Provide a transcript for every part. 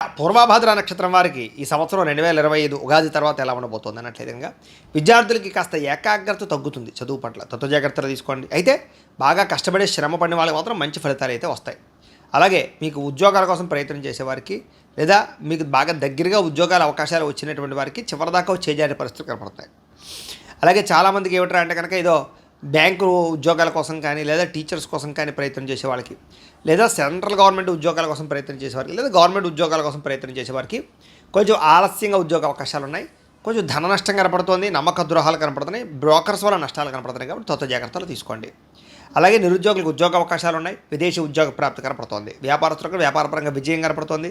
పూర్వాభాద్ర నక్షత్రం వారికి ఈ సంవత్సరం రెండు వేల ఇరవై ఐదు ఉగాది తర్వాత ఎలా ఉండబోతోంది అన్నట్లేదంగా విద్యార్థులకి కాస్త ఏకాగ్రత తగ్గుతుంది చదువు పట్ల. తత్వ జాగ్రత్తలు తీసుకోండి. అయితే బాగా కష్టపడే శ్రమ పడిన వాళ్ళకి మాత్రం మంచి ఫలితాలు అయితే వస్తాయి. అలాగే మీకు ఉద్యోగాల కోసం ప్రయత్నం చేసేవారికి లేదా మీకు బాగా దగ్గరగా ఉద్యోగాల అవకాశాలు వచ్చినటువంటి వారికి చివరిదాకా చేజారే పరిస్థితులు కనపడతాయి. అలాగే చాలామందికి ఏమిట్రా అంటే కనుక ఏదో బ్యాంకు ఉద్యోగాల కోసం కానీ లేదా టీచర్స్ కోసం కానీ ప్రయత్నం చేసే వాళ్ళకి లేదా సెంట్రల్ గవర్నమెంట్ ఉద్యోగాల కోసం ప్రయత్నం చేసేవారికి లేదా గవర్నమెంట్ ఉద్యోగాల కోసం ప్రయత్నం చేసేవారికి కొంచెం ఆలస్యంగా ఉద్యోగ అవకాశాలు ఉన్నాయి కొంచెం ధన నష్టం కనపడుతోంది నమ్మక ద్రోహాలు కనపడుతున్నాయి బ్రోకర్స్ వల్ల నష్టాలు కనపడుతున్నాయి కాబట్టి తత్వ జాగ్రత్తలు తీసుకోండి. అలాగే నిరుద్యోగులకు ఉద్యోగ అవకాశాలు ఉన్నాయి విదేశీ ఉద్యోగ ప్రాప్తి కనపడుతోంది. వ్యాపారస్తులకు వ్యాపారపరంగా విజయం కనపడుతోంది.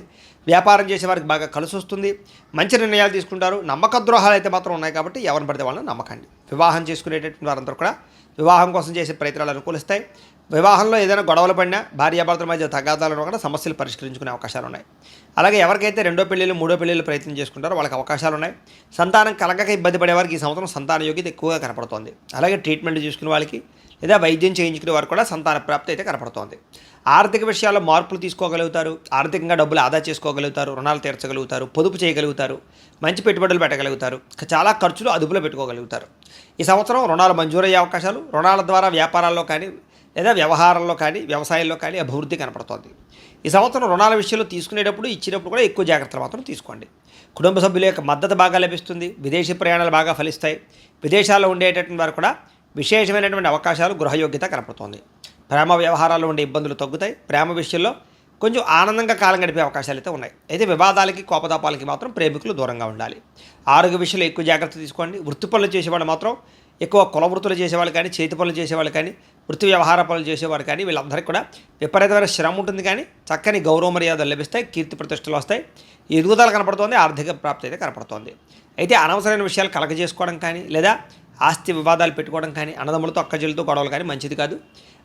వ్యాపారం చేసే వారికి బాగా కలిసి వస్తుంది మంచి నిర్ణయాలు తీసుకుంటారు నమ్మక ద్రోహాలు అయితే మాత్రం ఉన్నాయి కాబట్టి ఎవరిని పడితే వాళ్ళని నమ్మకండి. వివాహం చేసుకునేటటువంటి వారందరూ కూడా వివాహం కోసం చేసే ప్రయత్నాలు అనుకూలిస్తాయి. వివాహంలో ఏదైనా గొడవలు పడినా భార్యాభర్తల మధ్య తగాదాలను కూడా సమస్యలు పరిష్కరించుకునే అవకాశాలు ఉన్నాయి. అలాగే ఎవరికైతే రెండో పెళ్ళిళ్ళు మూడో పెళ్ళిళ్ళు ప్రయత్నం చేసుకుంటారో వాళ్ళకి అవకాశాలు ఉన్నాయి. సంతానం కలగక ఇబ్బంది పడేవారికి ఈ సంవత్సరం సంతాన యోగ్యత ఎక్కువగా కనపడుతోంది. అలాగే ట్రీట్మెంట్ చేసుకునే వాళ్ళకి లేదా వైద్యం చేయించుకునే వారు కూడా సంతాన ప్రాప్తి అయితే కనపడుతోంది. ఆర్థిక విషయాల్లో మార్పులు తీసుకోగలుగుతారు. ఆర్థికంగా డబ్బులు ఆదా చేసుకోగలుగుతారు. రుణాలు తీర్చగలుగుతారు. పొదుపు చేయగలుగుతారు. మంచి పెట్టుబడులు పెట్టగలుగుతారు. చాలా ఖర్చులు అదుపులో పెట్టుకోగలుగుతారు. ఈ సంవత్సరం రుణాలు మంజూరయ్యే అవకాశాలు రుణాల ద్వారా వ్యాపారాల్లో కానీ లేదా వ్యవహారంలో కానీ వ్యవసాయంలో కానీ అభివృద్ధి కనపడుతోంది. ఈ సంవత్సరం రుణాల విషయంలో తీసుకునేటప్పుడు ఇచ్చినప్పుడు కూడా ఎక్కువ జాగ్రత్తలు మాత్రం తీసుకోండి. కుటుంబ సభ్యుల యొక్క మద్దతు బాగా లభిస్తుంది విదేశీ ప్రయాణాలు బాగా ఫలిస్తాయి విదేశాల్లో ఉండేటటువంటి వారు కూడా విశేషమైనటువంటి అవకాశాలు గృహయోగ్యత కనపడుతోంది. ప్రేమ వ్యవహారాల్లో ఉండే ఇబ్బందులు తగ్గుతాయి ప్రేమ విషయంలో కొంచెం ఆనందంగా కాలం గడిపే అవకాశాలు అయితే ఉన్నాయి. అయితే వివాదాలకి కోపతాపాలకి మాత్రం ప్రేమికులు దూరంగా ఉండాలి. ఆరోగ్య విషయంలో ఎక్కువ జాగ్రత్త తీసుకోండి వృత్తి పనులు చేసేవాడు మాత్రం ఎక్కువ కుల వృత్తులు చేసేవాళ్ళు కానీ చేతి పనులు చేసేవాళ్ళు కానీ వృత్తి వ్యవహార పనులు చేసేవారు కానీ వీళ్ళందరికీ కూడా విపరీతమైన శ్రమ ఉంటుంది కానీ చక్కని గౌరవ మర్యాదలు లభిస్తాయి కీర్తి ప్రతిష్టలు వస్తాయి. ఎదుగుదల కనపడుతోంది ఆర్థిక ప్రాప్తి అయితే కనపడుతోంది. అయితే అనవసరమైన విషయాలు కలగజేసుకోవడం కానీ లేదా ఆస్తి వివాదాలు పెట్టుకోవడం కానీ అన్నదమ్ములతో అక్కజలతో గొడవలు కానీ మంచిది కాదు.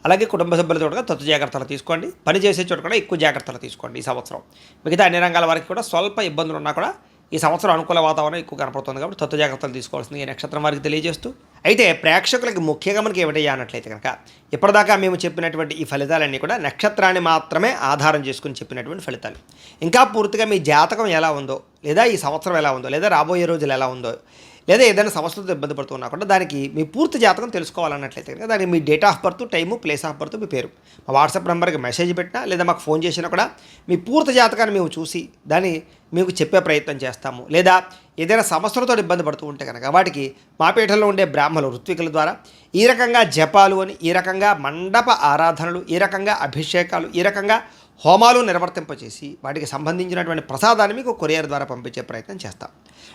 అలాగే కుటుంబ సభ్యులతో కూడా తత్వ జాగ్రత్తలు తీసుకోండి. పని చేసే చోట కూడా ఎక్కువ జాగ్రత్తలు తీసుకోండి ఈ సంవత్సరం. మిగతా అన్ని రంగాల వారికి కూడా స్వల్ప ఇబ్బందులు ఉన్నా కూడా ఈ సంవత్సరం అనుకూల వాతావరణం ఎక్కువ కనపడుతుంది కాబట్టి తత్వ జాగ్రత్తలు తీసుకోవాల్సింది ఈ నక్షత్రం వారికి తెలియజేస్తూ అయితే ప్రేక్షకులకి ముఖ్యంగా మనకి ఏమిటయ్యానట్లయితే కనుక ఇప్పటిదాకా మేము చెప్పినటువంటి ఈ ఫలితాలన్నీ కూడా నక్షత్రాన్ని మాత్రమే ఆధారం చేసుకుని చెప్పినటువంటి ఫలితాలు. ఇంకా పూర్తిగా మీ జాతకం ఎలా ఉందో లేదా ఈ సంవత్సరం ఎలా ఉందో లేదా రాబోయే రోజులు ఎలా ఉందో లేదా ఏదైనా సమస్యలతో ఇబ్బంది పడుతున్నా కూడా దానికి మీ పూర్తి జాతకం తెలుసుకోవాలన్నట్లయితే కనుక దానికి మీ date of birth time place of birth మీ పేరు. మా వాట్సాప్ నెంబర్కి మెసేజ్ పెట్టినా లేదా మాకు ఫోన్ చేసినా కూడా మీ పూర్తి జాతకాన్ని మేము చూసి దాన్ని మీకు చెప్పే ప్రయత్నం చేస్తాము. లేదా ఏదైనా సమస్యలతో ఇబ్బంది పడుతూ ఉంటే కనుక వాటికి మా పీఠంలో ఉండే బ్రాహ్మణులు ఋత్వికుల ద్వారా ఈ రకంగా జపాలు అని ఈ రకంగా మండప ఆరాధనలు ఈ రకంగా అభిషేకాలు ఈ రకంగా హోమాలు నిర్వర్తింపచేసి వాటికి సంబంధించినటువంటి ప్రసాదాన్ని మీకు కొరియర్ ద్వారా పంపించే ప్రయత్నం చేస్తాం.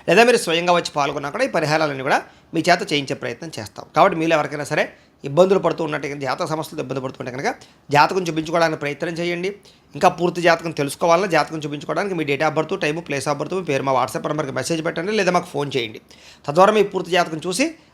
లేదా మీరు స్వయంగా వచ్చి పాల్గొన్నా కూడా ఈ పరిహారాలన్నీ కూడా మీ చేత చేయించే ప్రయత్నం చేస్తాం. కాబట్టి మీరు ఎవరికైనా సరే ఇబ్బందులు పడుతూ ఉన్నట్టు జాతక సమస్యలతో ఇబ్బంది పడుతుంటే కనుక జాతకం చూపించుకోవడానికి ప్రయత్నం చేయండి. ఇంకా పూర్తి జాతకం తెలుసుకోవాలన్నా జాతకం చూపించుకోవడానికి మీ date of birth time place of birth మీ పేరు మా వాట్సాప్ నెంబర్కి మెసేజ్ పెట్టండి లేదా మాకు ఫోన్ చేయండి. తద్వారా మీ పూర్తి జాతకం చూసి